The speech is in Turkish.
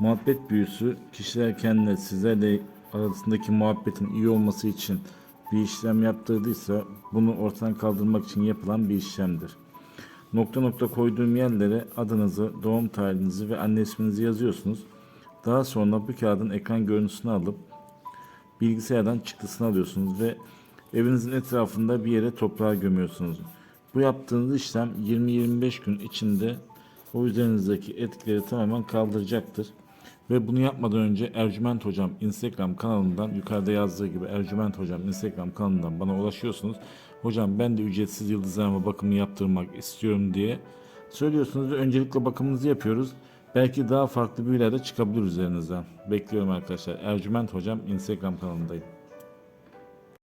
Muhabbet büyüsü kişiler kendine sizlerle arasındaki muhabbetin iyi olması için bir işlem yaptırdıysa bunu ortadan kaldırmak için yapılan bir işlemdir. Nokta nokta koyduğum yerlere adınızı, doğum tarihinizi ve anne isminizi yazıyorsunuz. Daha sonra bu kağıdın ekran görüntüsünü alıp bilgisayardan çıktısını alıyorsunuz ve evinizin etrafında bir yere toprağa gömüyorsunuz. Bu yaptığınız işlem 20-25 gün içinde o üzerinizdeki etkileri tamamen kaldıracaktır. Ve bunu yapmadan önce Ercüment Hocam Instagram kanalından yukarıda yazdığı gibi Ercüment Hocam Instagram kanalından bana ulaşıyorsunuz. Hocam ben de ücretsiz yıldızlarıma bakımı yaptırmak istiyorum diye söylüyorsunuz öncelikle bakımınızı yapıyoruz. Belki daha farklı büyüler de çıkabilir üzerinizden. Bekliyorum arkadaşlar. Ercüment Hocam Instagram kanalındayım.